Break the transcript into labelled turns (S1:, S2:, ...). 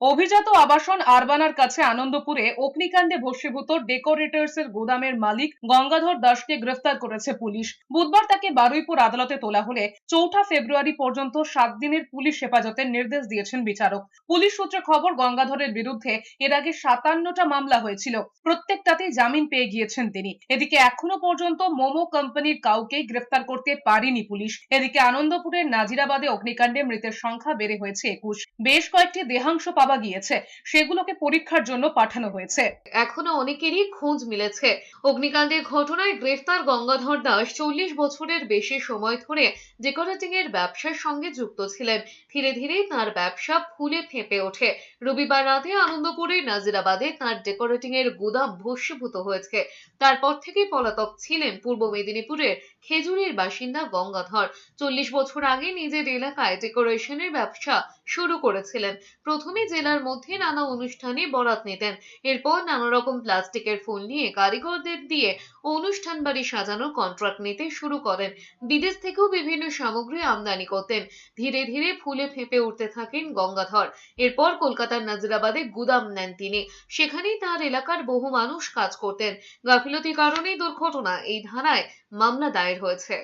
S1: অভিজাত আবাসন আরবানার কাছে আনন্দপুরে অগ্নিকাণ্ডে ভস্মীভূত ডেকোরেটরস এর গুদামের মালিক গঙ্গাধর দাসকে গ্রেফতার করেছে পুলিশ। বুধবার তাকে বারুইপুর আদালতে তোলা হলে চৌঠা ফেব্রুয়ারি পর্যন্ত সাত দিনের পুলিশ হেফাজতের নির্দেশ দিয়েছেন বিচারক। পুলিশ সূত্রে খবর, গঙ্গাধরের বিরুদ্ধে এর আগে সাতান্নটা মামলা হয়েছিল। প্রত্যেকটাতেই জামিন পেয়ে গিয়েছেন তিনি। এদিকে এখনও পর্যন্ত মোমো কোম্পানির কাউকেই গ্রেফতার করতে পারেনি পুলিশ। এদিকে আনন্দপুরের নাজিরাবাদে অগ্নিকাণ্ডে মৃতের সংখ্যা বেড়ে হয়েছে একুশ। বেশ কয়েকটি দেহাংশ পাওয়া গিয়েছে, সেগুলোকে পরীক্ষার জন্য পাঠানো হয়েছে।
S2: এখনও অনেকেরই খোঁজ মিলেছে। অগ্নিকাণ্ডের ঘটনায় গ্রেফতার গঙ্গাধর দাস চল্লিশ বছরের বেশি সময় ধরে ডেকোরেটিং এর ব্যবসার সঙ্গে যুক্ত ছিলেন। ধীরে ধীরে তার ব্যবসা ফুলে ফেঁপে ওঠে। রবিবার রাতে আনন্দপুরের নাজিরাবাদে তার ডেকোরেটিং এর গুদাম ভস্মীভূত হয়েছে। তারপর থেকেই পলাতক ছিলেন পূর্ব মেদিনীপুরের খেজুরির বাসিন্দা গঙ্গাধর। চল্লিশ বছর আগে নিজের এলাকায় ডেকোরেশনের ব্যবসা শুরু করেছিলেন। প্রথমে জেলার মধ্যে নানা অনুষ্ঠানে বরাত নিতেন। এরপর নানা রকম প্লাস্টিকের ফুল নিয়ে কারিগরদের দিয়ে অনুষ্ঠান বাড়ি সাজানোর কন্ট্রাক্ট নিতে শুরু করেন। বিদেশ থেকেও বিভিন্ন সামগ্রী আমদানি করতেন। ধীরে ধীরে ফুলে ফেঁপে উঠতে থাকেন গঙ্গাধর। এরপর কলকাতার নাজিরাবাদে গুদাম নেন তিনি। সেখানেই তার এলাকার বহু মানুষ কাজ করতেন। গাফিলতির কারণেই দুর্ঘটনা এই ধারায় মামলা দায়ের হয়েছে।